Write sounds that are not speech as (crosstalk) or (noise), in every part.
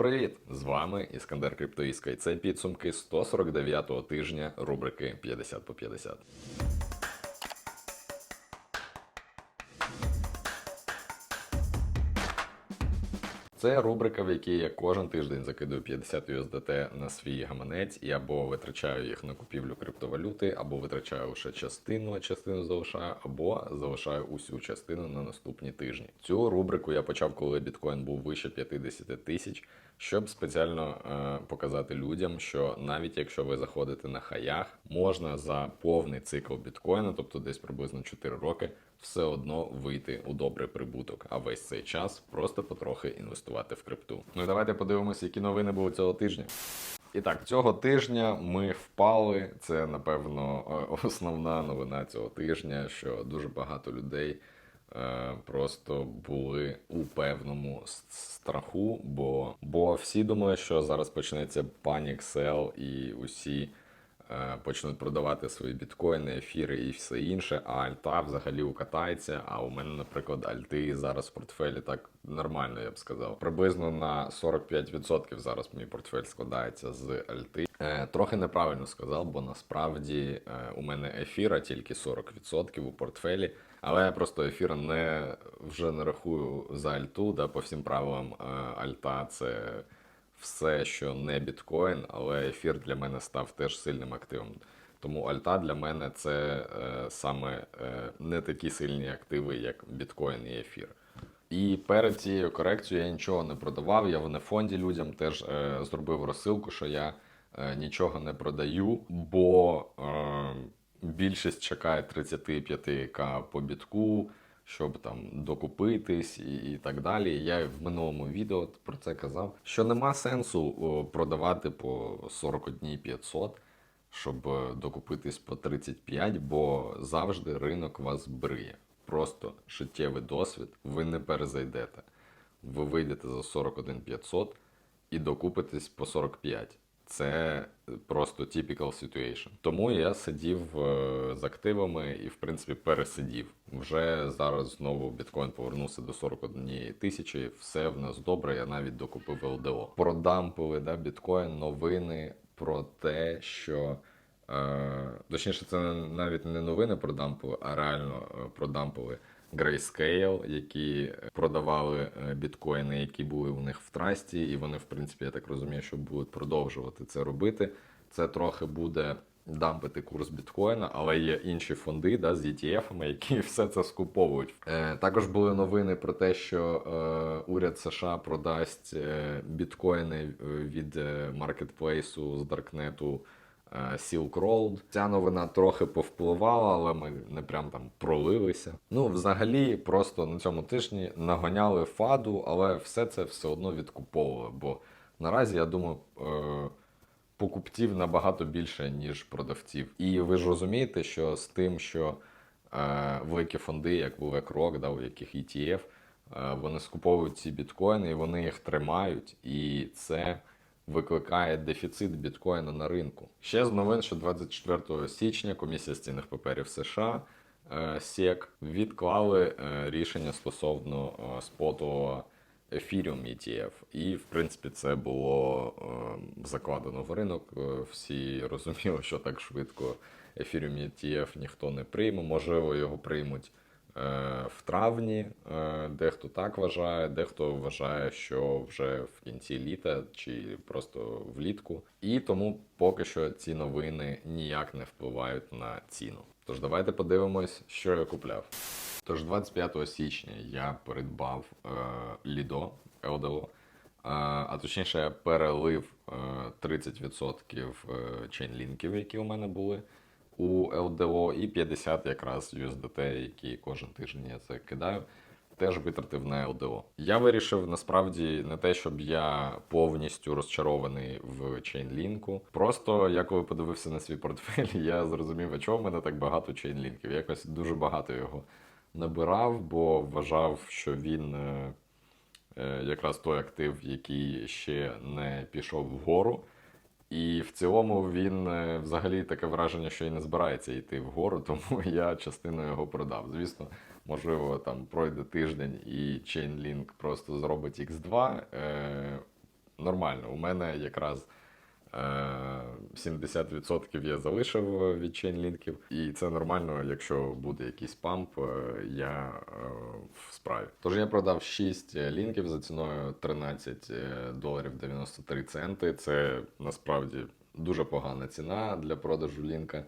привіт! З вами Іскандер Криптоїска. І це підсумки 149-го тижня рубрики 50 по 50. Це рубрика, в якій я кожен тиждень закидую 50 USDT на свій гаманець і або витрачаю їх на купівлю криптовалюти, або витрачаю лише частину, частину залишаю, або залишаю усю частину на наступні тижні. Цю рубрику я почав, коли біткоін був вище 50 тисяч, щоб спеціально е, показати людям, що навіть якщо ви заходите на хаях, можна за повний цикл біткоїна, тобто десь приблизно 4 роки, все одно вийти у добрий прибуток, а весь цей час просто потрохи інвестувати в крипту. Ну і давайте подивимося, які новини були цього тижня. І так, цього тижня ми впали. Це напевно е, (laughs) основна новина цього тижня, що дуже багато людей просто були у певному страху, бо, бо всі думали, що зараз почнеться панік сел і усі е, почнуть продавати свої біткоїни, ефіри і все інше, а альта взагалі укатається. А у мене, наприклад, альти зараз в портфелі так нормально, я б сказав. Приблизно на 45% зараз мій портфель складається з альти. Е, трохи неправильно сказав, бо насправді е, у мене ефіра тільки 40% у портфелі. Але я просто ефір не вже не рахую за альту, да, по всім правилам е, альта це все, що не біткоін, але ефір для мене став теж сильним активом. Тому альта для мене це е, саме е, не такі сильні активи, як біткоін і ефір. І перед цією корекцією я нічого не продавав. Я в нефонді людям теж е, зробив розсилку, що я е, нічого не продаю, бо е, більшість чекає 35к по бітку, щоб там докупитись і, і так далі. Я в минулому відео про це казав, що нема сенсу продавати по 41 500, щоб е, докупитись по 35, бо завжди ринок вас бриє. Просто життєвий досвід, ви не перезайдете. Ви вийдете за 41 500 і докупитесь по 45. Це просто typical situation. Тому я сидів е, з активами і, в принципі, пересидів. Вже зараз знову біткоін повернувся до 41 тисячі. Все в нас добре. Я навіть докупив ЛДО. Продампили да, біткоін новини про те, що Е, Точніше, це навіть не новини про продампили, а реально е, продампили Grayscale, які продавали е, біткоїни, які були у них в трасті, і вони, в принципі, я так розумію, що будуть продовжувати це робити. Це трохи буде дампити курс біткоїна, але є інші фонди да, з ETF, які (laughs) все це скуповують. Е, також були новини про те, що е, уряд США продасть е, біткоїни е, від е, маркетплейсу з Даркнету. Е, Silk Road. Ця новина трохи повпливала, але ми не прям там пролилися. Ну, взагалі, просто на цьому тижні нагоняли фаду, але все це все одно відкуповували. Бо наразі я думаю, е, покупців набагато більше, ніж продавців. І ви ж розумієте, що з тим, що е, великі фонди, як BlackRock, да, у яких ETF, вони скуповують ці біткоїни, і вони їх тримають, і це викликає дефіцит біткоїна на ринку. Ще з новин, що 24 січня комісія з цінних паперів США е, SEC відклали е, рішення стосовно е, спотового Ethereum ETF. І, в принципі, це було е, закладено в ринок. Всі розуміли, що так швидко Ethereum ETF ніхто не прийме. Можливо, його приймуть в травні. Е, Дехто так вважає, дехто вважає, що вже в кінці літа чи просто влітку. І тому поки що ці новини ніяк не впливають на ціну. Тож давайте подивимось, що я купляв. Тож 25 січня я придбав е, LDO, е, а точніше я перелив е, 30% е, чейнлінків, які у мене були у LDO, і 50 якраз USDT, які кожен тиждень я це кидаю. Теж витратив на LDO. Я вирішив насправді не те, щоб я повністю розчарований в чейнлінку. Просто я коли подивився на свій портфель, (laughs) я зрозумів, а чого в мене так багато чейнлінків. Якось дуже багато його набирав, бо вважав, що він е, е, якраз той актив, який ще не пішов вгору. І в цілому він е, взагалі таке враження, що і не збирається йти вгору, (laughs) тому я частину його продав. Звісно, можливо, там пройде тиждень і Chainlink просто зробить X2. Е, нормально. У мене якраз 70% я залишив від чейнлінків, і це нормально, якщо буде якийсь памп, е, я е, в справі. Тож я продав 6 лінків за ціною 13 доларів 93 центи. Це насправді дуже погана ціна для продажу лінка.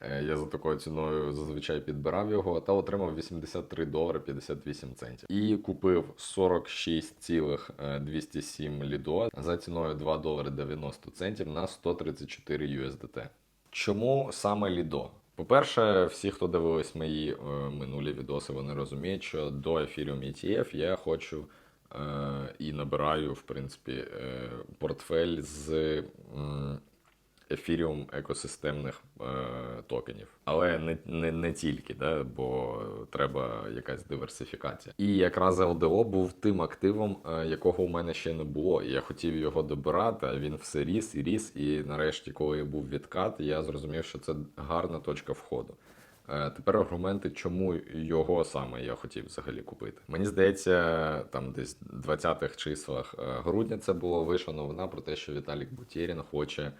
Е, Я за такою ціною зазвичай підбирав його та отримав 83 долари 58 центів. І купив 46,207 лідо за ціною 2 долари 90 центів на 134 USDT. Чому саме лідо? По-перше, всі, хто дивились мої е, минулі відоси, вони розуміють, що до Ethereum ETF я хочу е, і набираю, в принципі, е, портфель з м, Ethereum екосистемних е, токенів. Але не, не, не тільки, да, бо треба якась диверсифікація. І якраз LDO був тим активом, е, якого у мене ще не було. Я хотів його добирати, а він все ріс і ріс. І нарешті, коли був відкат, я зрозумів, що це гарна точка входу. Е, Тепер аргументи, чому його саме я хотів взагалі купити. Мені здається, там десь в 20-х числах е, грудня це було вийшла новина про те, що Віталік Бутєрін хоче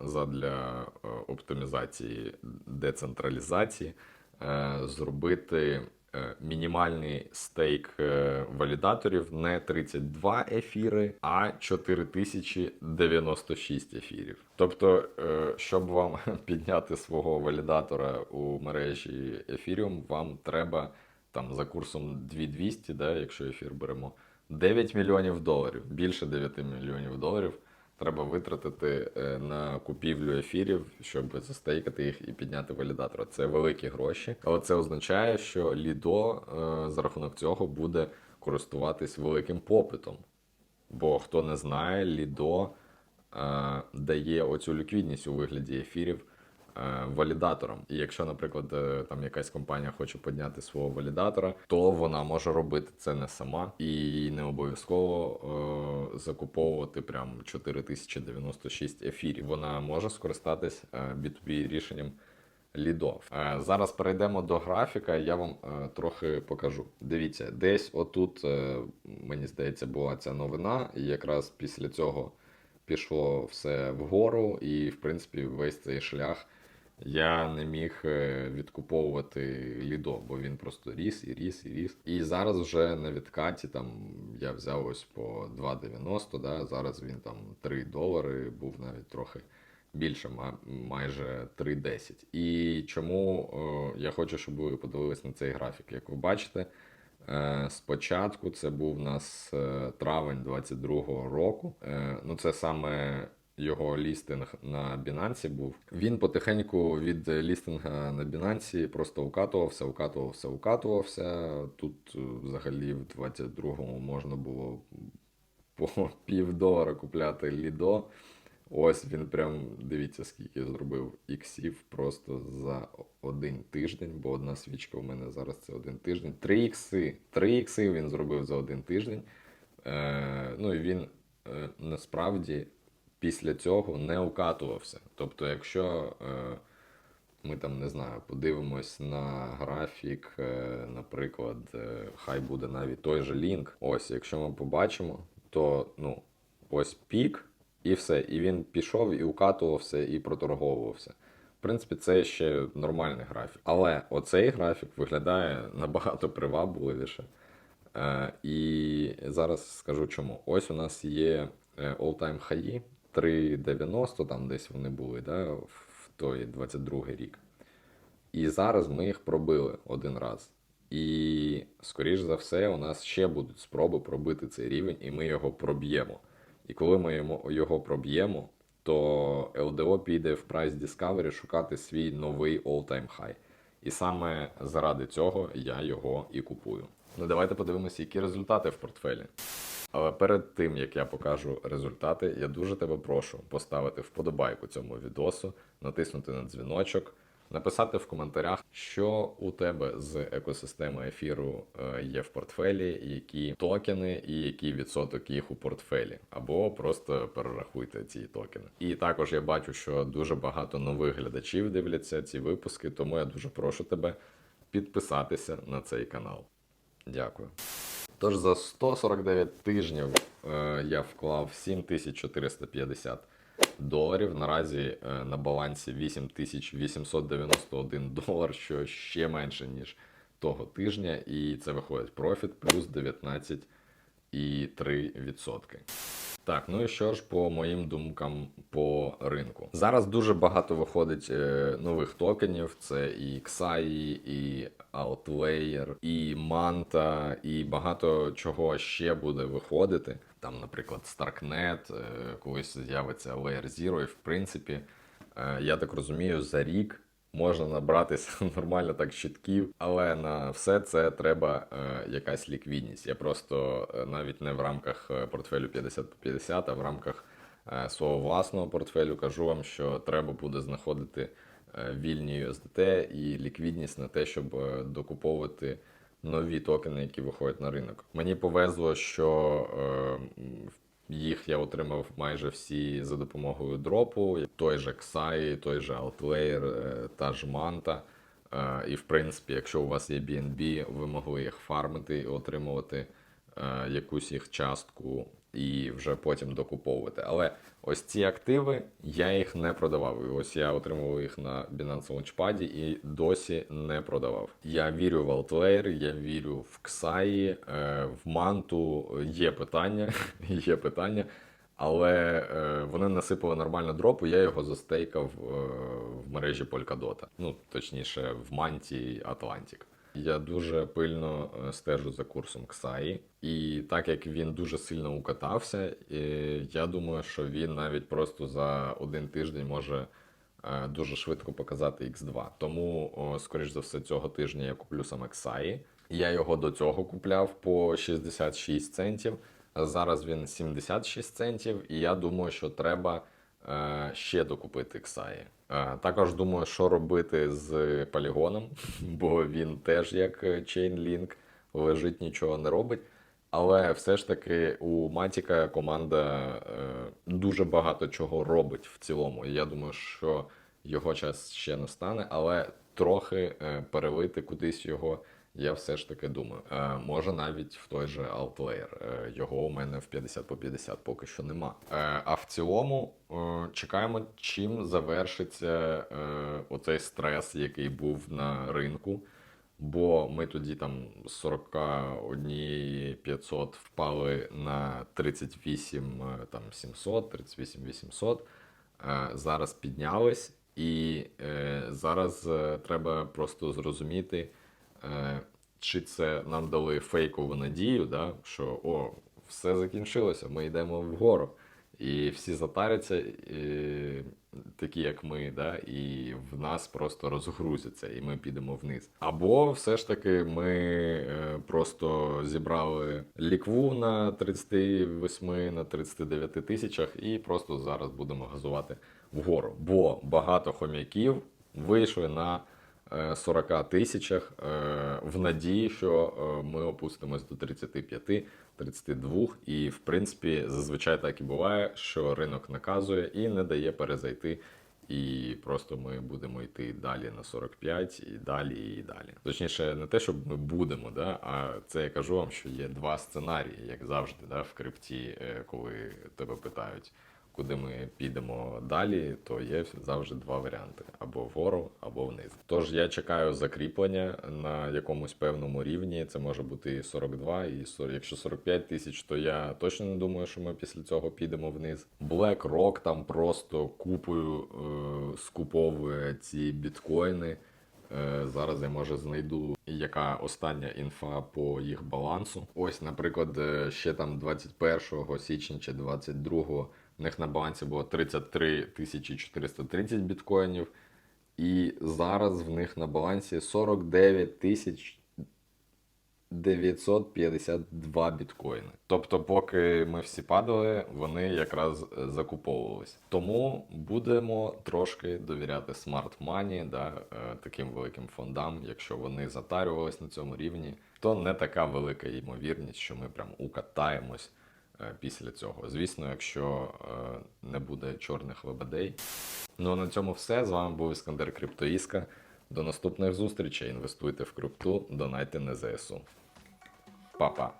задля е, оптимізації децентралізації е, зробити е, мінімальний стейк е, валідаторів не 32 ефіри, а 4096 ефірів. Тобто, е, щоб вам (laughs) підняти свого валідатора у мережі Ethereum, вам треба там за курсом 2200, да, якщо ефір беремо, 9 мільйонів доларів, більше 9 мільйонів доларів треба витратити е, на купівлю ефірів, щоб застейкати їх і підняти валідатора. Це великі гроші, але це означає, що Лідо е, за рахунок цього буде користуватись великим попитом. Бо хто не знає, Лідо е, дає оцю ліквідність у вигляді ефірів е, валідаторам. І якщо, наприклад, е, там якась компанія хоче підняти свого валідатора, то вона може робити це не сама і не обов'язково е, закуповувати прям 4096 ефірів. Вона може скористатись е, B2B рішенням. Лідо. Е, Зараз перейдемо до графіка, я вам е, трохи покажу. Дивіться, десь отут, е, мені здається, була ця новина, і якраз після цього пішло все вгору, і, в принципі, весь цей шлях я не міг е, відкуповувати лідо, бо він просто ріс і ріс і ріс. І зараз вже на відкаті там я взяв ось по 2,90, да, зараз він там 3 долари, був навіть трохи більше, майже 3,10. І чому е, я хочу, щоб ви подивились на цей графік. Як ви бачите, е, спочатку це був у нас травень 22-го року. Ну, це саме його лістинг на Binance був. Він потихеньку від лістинга на Binance просто укатувався, укатувався, укатувався. Тут е, взагалі в 22-му можна було по (laughs) пів долара купляти лідо. Ось він прям дивіться, скільки зробив іксів просто за один тиждень, бо одна свічка у мене зараз це один тиждень. Три ікси. Три ікси він зробив за один тиждень. Е, ну і він е, насправді після цього не укатувався. Тобто, якщо е, ми там не знаю, подивимось на графік, е, наприклад, е, хай буде навіть той же лінк. Ось, якщо ми побачимо, то ну, ось пік, і все. І він пішов і укатувався, і проторговувався. В принципі, це ще нормальний графік. Але оцей графік виглядає набагато привабливіше. Е, і зараз скажу чому. Ось у нас є е, all-time хаї 3,90, там десь вони були, да, в той 22 рік. І зараз ми їх пробили один раз. І, скоріш за все, у нас ще будуть спроби пробити цей рівень, і ми його проб'ємо. І коли ми його проб'ємо, то LDO піде в Price Discovery шукати свій новий all-time high. І саме заради цього я його і купую. Ну давайте подивимося, які результати в портфелі. Але перед тим як я покажу результати, я дуже тебе прошу поставити вподобайку цьому відосу, натиснути на дзвіночок, написати в коментарях, що у тебе з екосистеми ефіру е, є в портфелі, які токени і який відсоток їх у портфелі, або просто перерахуйте ці токени. І також я бачу, що дуже багато нових глядачів дивляться ці випуски, тому я дуже прошу тебе підписатися на цей канал. Дякую. Тож за 149 тижнів е, я вклав 7450 доларів. Наразі е, на балансі 8891 долар, що ще менше, ніж того тижня, і це виходить профіт плюс 19,3%. Так, ну і що ж по моїм думкам по ринку. Зараз дуже багато виходить е, нових токенів: це і XAI, і Outlayer, і Manta, і багато чого ще буде виходити. Там, наприклад, Starknet, е, колись з'явиться Layer Zero, і в принципі, е, я так розумію, за рік можна набратися (laughs) нормально так щитків, але на все це треба е, якась ліквідність. Я просто е, навіть не в рамках е, портфелю 50 по 50, а в рамках е, свого власного портфелю кажу вам, що треба буде знаходити е, вільні USDT і ліквідність на те, щоб е, докуповувати нові токени, які виходять на ринок. Мені повезло, що е, їх я отримав майже всі за допомогою дропу. Той же Xai, той же Outlayer, е, та ж Manta. Е, І в принципі, якщо у вас є BNB, ви могли їх фармити і отримувати е, якусь їх частку і вже потім докуповувати. Але ось ці активи я їх не продавав. І ось я отримував їх на Binance Launchpad і досі не продавав. Я вірю в Outlayer, я вірю в Xai, е, в Манту є питання, (laughs) є питання. Але е, вони насипали нормально дропу, я його застейкав е, в мережі Polkadot. Ну, точніше, в манті Atlantic. Я дуже пильно е, стежу за курсом Ксаї, і так як він дуже сильно укатався, я думаю, що він навіть просто за один тиждень може е, дуже швидко показати X2. Тому, скоріш за все, цього тижня я куплю саме Ксаї. Я його до цього купляв по 66 центів. Зараз він 76 центів, і я думаю, що треба е, ще докупити Ксаї. Е, також думаю, що робити з полігоном, (laughs) бо він теж як е, Chainlink лежить, нічого не робить. Але все ж таки у Матіка команда е, дуже багато чого робить в цілому. Я думаю, що його час ще не стане, але трохи перелити кудись його. Я все ж таки думаю. Е, може навіть в той же Outlayer. Е, його у мене в 50 по 50 поки що нема. Е, а в цілому е, чекаємо, чим завершиться е, оцей стрес, який був на ринку. Бо ми тоді там з 41 500 впали на 38 е, там 700, 38 800. Е, Зараз піднялись, і е, зараз е, треба просто зрозуміти, чи це нам дали фейкову надію, да, що о, все закінчилося, ми йдемо вгору. І всі затаряться, і, такі як ми, да, і в нас просто розгрузяться, і ми підемо вниз. Або все ж таки ми е, просто зібрали лікву на 38 на 39 тисячах і просто зараз будемо газувати вгору. Бо багато хом'яків вийшли на е, 40 тисячах е, в надії, що е, ми опустимось до 35, 32. І в принципі зазвичай так і буває, що ринок наказує і не дає перезайти. І просто ми будемо йти далі на 45 і далі, і далі. Точніше, не те, щоб ми будемо, да, а це я кажу вам, що є два сценарії, як завжди, да, в крипті, е, коли тебе питають, куди ми підемо далі, то є завжди два варіанти: або вгору, або вниз. Тож я чекаю закріплення на якомусь певному рівні. Це може бути і 42, і 40. Якщо 45 тисяч, то я точно не думаю, що ми після цього підемо вниз. BlackRock там просто купою е, скуповує ці біткоїни. Е, Зараз я може знайду, яка остання інфа по їх балансу. Ось, наприклад, е, ще там 21 січня чи 22 в них на балансі було 33 тисячі 430 біткоїнів. І зараз в них на балансі 49 тисяч 952 біткоїни. Тобто, поки ми всі падали, вони якраз е, закуповувались. Тому будемо трошки довіряти Smart Money, да, е, таким великим фондам. Якщо вони затарювались на цьому рівні, то не така велика ймовірність, що ми прям укатаємось після цього. Звісно, якщо е, не буде чорних лебедей. Ну а на цьому все. З вами був Іскандер Криптоїска. До наступних зустрічей. Інвестуйте в крипту, донайте на ЗСУ. Па-па.